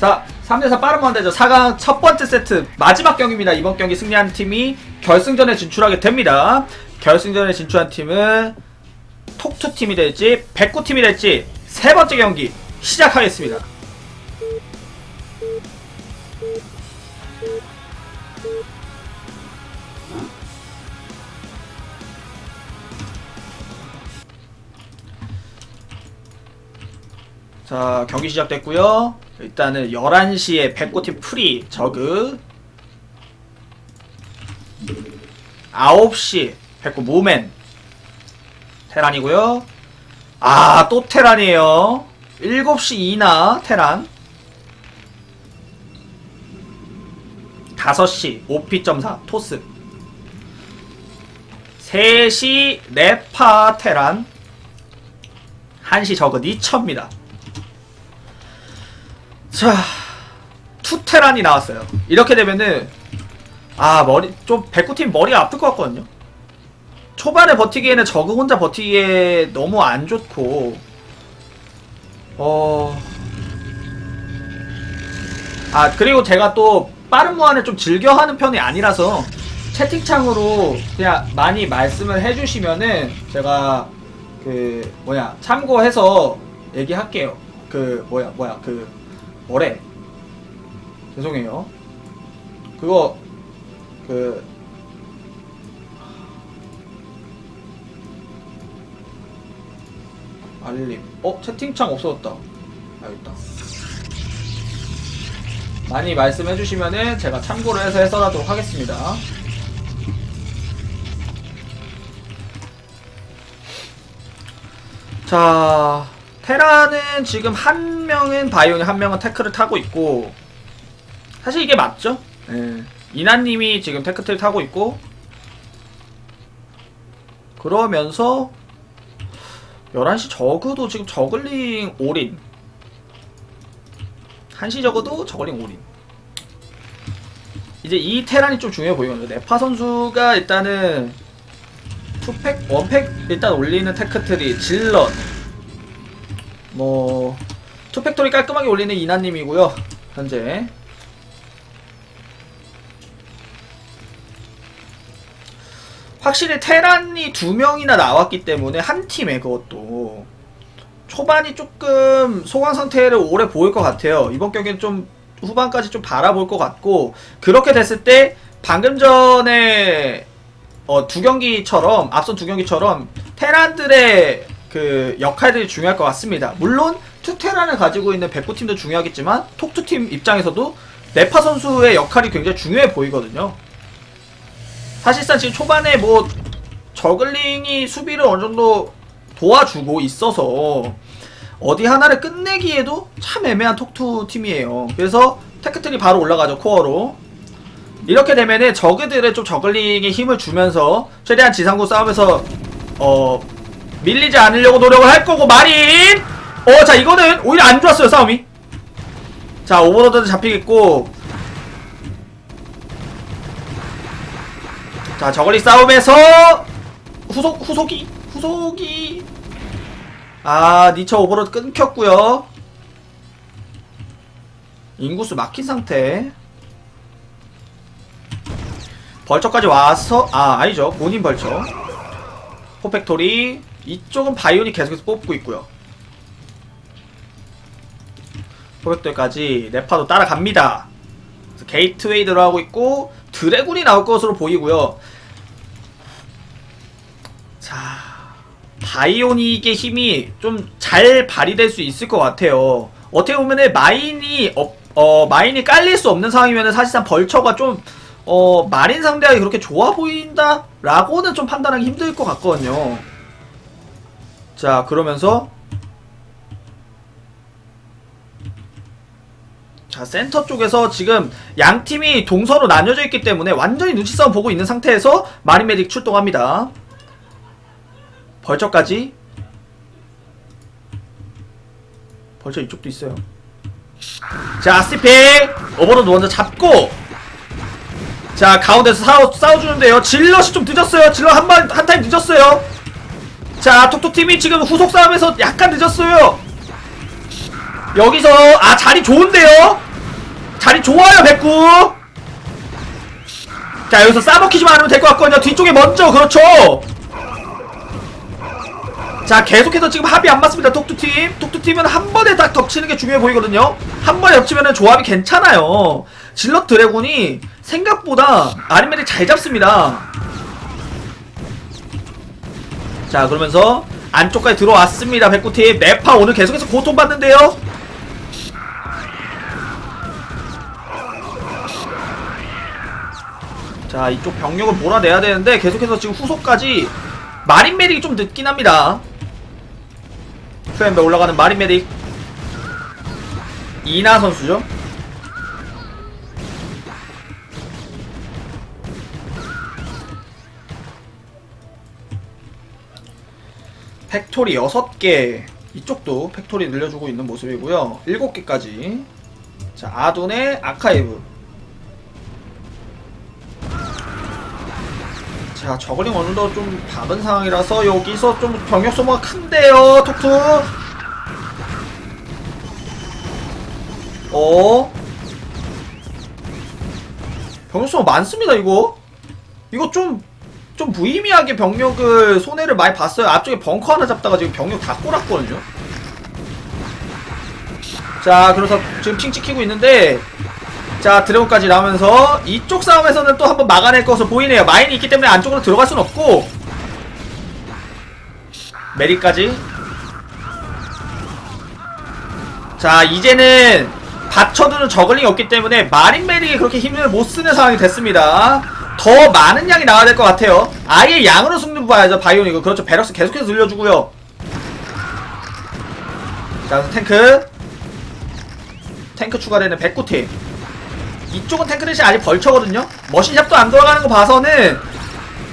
자, 3대4 빠른 먼데죠. 4강 첫 번째 세트 마지막 경기입니다. 이번 경기 승리한 팀이 결승전에 진출하게 됩니다. 결승전에 진출한 팀은 톡투 팀이 될지 백구 팀이 될지 세 번째 경기 시작하겠습니다. 자, 경기 시작됐고요. 일단은 11시에 백구팀 프리 저그 9시 백구 모멘 테란이고요. 아, 또 테란이에요. 7시 이나 테란 5시 오피.4 토스 3시 네파 테란 1시 저그 니처입니다. 자, 투테란이 나왔어요. 이렇게 되면은 아 머리 좀 백구팀 머리가 아플 것 같거든요. 초반에 버티기에는 저그 혼자 버티기에 너무 안 좋고 어. 아 그리고 제가 또 빠른 무한을 좀 즐겨하는 편이 아니라서 채팅창으로 그냥 많이 말씀을 해주시면은 제가 그 뭐냐 참고해서 얘기할게요. 그 뭐야 뭐야 그 뭐래? 죄송해요. 그거 그 알림. 어 채팅창 없어졌다. 아 있다. 많이 말씀해 주시면은 제가 참고를 해서 해설하도록 하겠습니다. 자, 테라는 지금 한 명은 바이오니 한 명은 테크를 타고 있고 사실 이게 맞죠? 예. 이나님이 지금 테크트를 타고 있고 그러면서 11시 저그도 지금 저글링 올인 1시 저그도 저글링 올인 이제 이 테란이 좀 중요해 보이거든요 네파 선수가 일단은 투팩, 원팩 일단 올리는 테크트리 질럿 뭐 투팩토리 깔끔하게 올리는 이나님이고요 현재. 확실히 테란이 두 명이나 나왔기 때문에 한 팀에 그것도 초반이 조금 소강 상태를 오래 보일 것 같아요. 이번 경기는 좀 후반까지 좀 바라볼 것 같고 그렇게 됐을 때 방금 전에 어, 두 경기처럼 앞선 두 경기처럼 테란들의 그 역할들이 중요할 것 같습니다. 물론 투테란을 가지고 있는 백구 팀도 중요하겠지만 톡투 팀 입장에서도 네파 선수의 역할이 굉장히 중요해 보이거든요. 사실상 지금 초반에 뭐 저글링이 수비를 어느 정도 도와주고 있어서 어디 하나를 끝내기에도 참 애매한 톡투 팀이에요. 그래서 테크트리 바로 올라가죠 코어로. 이렇게 되면은 저그들의 좀 저글링에 힘을 주면서 최대한 지상구 싸움에서 어 밀리지 않으려고 노력을 할 거고 마린! 어 자 이거는 오히려 안 좋았어요 싸움이. 자 오버로드도 잡히겠고. 자 저글링 싸움에서 후속 후속이 후속이. 아 니처 오버로드 끊겼고요. 인구수 막힌 상태. 벌처까지 와서 아 아니죠. 본인 벌처. 포팩토리 이쪽은 바이오닉 계속해서 뽑고 있고요 포팩토리까지 네파도 따라갑니다 게이트웨이 들어가고 있고 드래곤이 나올 것으로 보이고요 자 바이오닉의 힘이 좀 잘 발휘될 수 있을 것 같아요 어떻게 보면은 마인이 어, 어 마인이 깔릴 수 없는 상황이면은 사실상 벌처가 좀 어, 마린 상대하기 그렇게 좋아 보인다? 라고는 좀 판단하기 힘들 것 같거든요. 자, 그러면서 자, 센터 쪽에서 지금 양 팀이 동서로 나뉘어져 있기 때문에 완전히 눈치 싸움 보고 있는 상태에서 마린 메딕 출동합니다. 벌처까지. 벌처 이쪽도 있어요. 자, 스티픽 오버로드 먼저 잡고 자 가운데서 싸워, 싸워주는데요 질럿이 좀 늦었어요 질럿 한번 한 타임 늦었어요 자 톡톡팀이 지금 후속 싸움에서 약간 늦었어요. 여기서 아 자리 좋은데요? 자리 좋아요 백구. 자 여기서 싸먹히지만 않으면 될 것 같거든요. 뒤쪽에 먼저 그렇죠? 자 계속해서 지금 합이 안 맞습니다 톡투팀. 톡투팀은 한 번에 딱 덮치는 게 중요해 보이거든요. 한 번에 덮치면 조합이 괜찮아요. 질럿 드래곤이 생각보다 아리멜이 잘 잡습니다 자 그러면서 안쪽까지 들어왔습니다 백구팀. 네파 오늘 계속해서 고통받는데요. 자 이쪽 병력을 몰아내야 되는데 계속해서 지금 후속까지 마린 메딕이 좀 늦긴 합니다. 큐엠베 올라가는 마린 메딕. 이나 선수죠 팩토리 6개 이쪽도 팩토리 늘려주고 있는 모습이고요. 7개까지. 자 아둔의 아카이브. 자 저글링 어느덧 좀 박은 상황이라서 여기서 좀 병력 소모가 큰데요 톡투 어? 병력 소모 많습니다 이거. 이거 좀 좀 무의미하게 병력을 손해를 많이 봤어요. 앞쪽에 벙커 하나 잡다가 지금 병력 다 꼬랐거든요. 자 그래서 지금 핑 찍히고 있는데 자 드래곤까지 나오면서 이쪽 싸움에서는 또 한번 막아낼 것으로 보이네요. 마인이 있기 때문에 안쪽으로 들어갈 순 없고 메리까지. 자 이제는 받쳐두는 저글링이 없기 때문에 마린 메릭이 그렇게 힘을 못 쓰는 상황이 됐습니다 더 많은 양이 나와야 될 것 같아요. 아예 양으로 승부 봐야죠 바이오닉은 그렇죠. 베럭스 계속해서 늘려주고요. 자 탱크. 탱크 추가되는 백구팀. 이쪽은 탱크 대신 아직 벌처거든요. 머신샵도 안 돌아가는 거 봐서는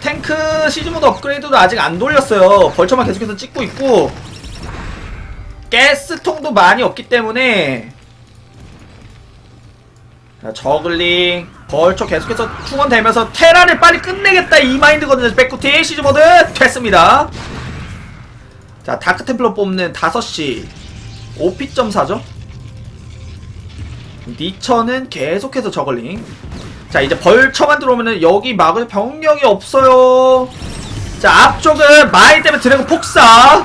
탱크 시즈모드 업그레이드도 아직 안 돌렸어요. 벌처만 계속해서 찍고 있고. 가스통도 많이 없기 때문에. 자, 저글링 벌처 계속해서 충원되면서 테라를 빨리 끝내겠다 이 마인드거든요 백구티. 시즈모드 됐습니다. 자 다크템플러 뽑는 5시. 5피점사죠? 니처는 계속해서 저글링. 자 이제 벌처만 들어오면은 여기 막을 병력이 없어요. 자 앞쪽은 마인 때문에 드래곤 폭사.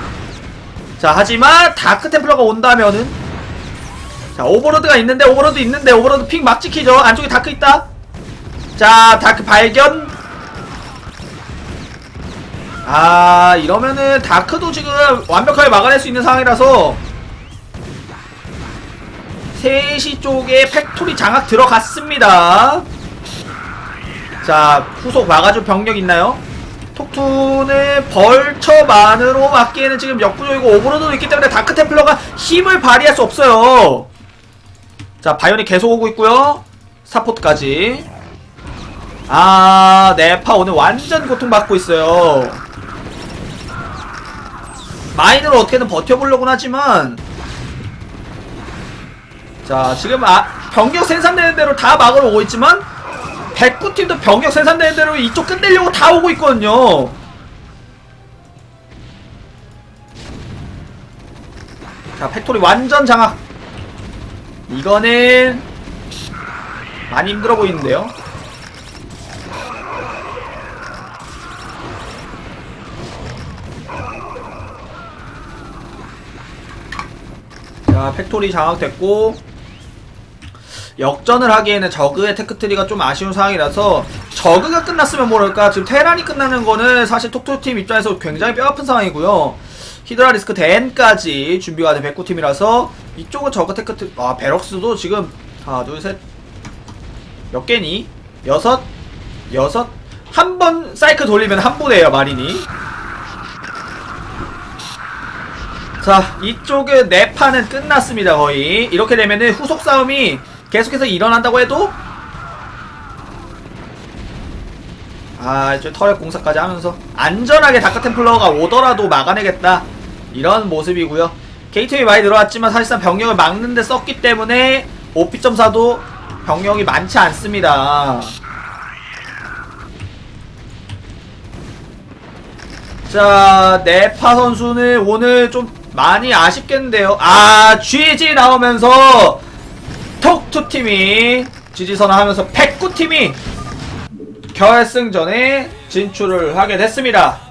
자 하지만 다크템플러가 온다면은. 자 오버로드가 있는데 오버로드 있는데 오버로드 픽막 찍히죠. 안쪽에 다크 있다 자 다크 발견. 아 이러면은 다크도 지금 완벽하게 막아낼 수 있는 상황이라서 3시 쪽에 팩토리 장악 들어갔습니다. 자 후속 막아줄 병력 있나요? 톡투는 벌처만으로 막기에는 지금 역부족이고 오버로드도 있기 때문에 다크템플러가 힘을 발휘할 수 없어요. 자 바이오닉 계속 오고 있고요. 사포트까지 아 네파 오늘 완전 고통받고 있어요. 마인으로 어떻게든 버텨보려고는 하지만 자 지금 아 병력 생산되는 대로 다 막으러 오고 있지만 백구팀도 병력 생산되는 대로 이쪽 끝내려고 다 오고 있거든요. 자 팩토리 완전 장악. 이거는 많이 힘들어 보이는데요 자 팩토리 장악됐고 역전을 하기에는 저그의 테크트리가 좀 아쉬운 상황이라서 저그가 끝났으면 모를까? 지금 테란이 끝나는 거는 사실 톡톡팀 입장에서 굉장히 뼈아픈 상황이고요. 히드라 리스크 댄까지 준비가 된 백구팀이라서 이쪽은 저그 테크트리 아 베럭스도 지금 하나 둘셋 몇 개니? 여섯? 여섯? 한 번 사이클 돌리면 한 부대예요 마린이 자. 이쪽의 네 판은 끝났습니다 거의. 이렇게 되면은 후속 싸움이 계속해서 일어난다고 해도 아 이제 터렛 공사까지 하면서 안전하게 다크템플러가 오더라도 막아내겠다. 이런 모습이고요. 게이트웨이 많이 들어왔지만 사실상 병력을 막는데 썼기 때문에 오피점사도 병력이 많지 않습니다. 자 네파 선수는 오늘 좀 많이 아쉽겠는데요. 아, GG 나오면서 톡투 팀이 지지선언하면서 백구 팀이 결승전에 진출을 하게 됐습니다.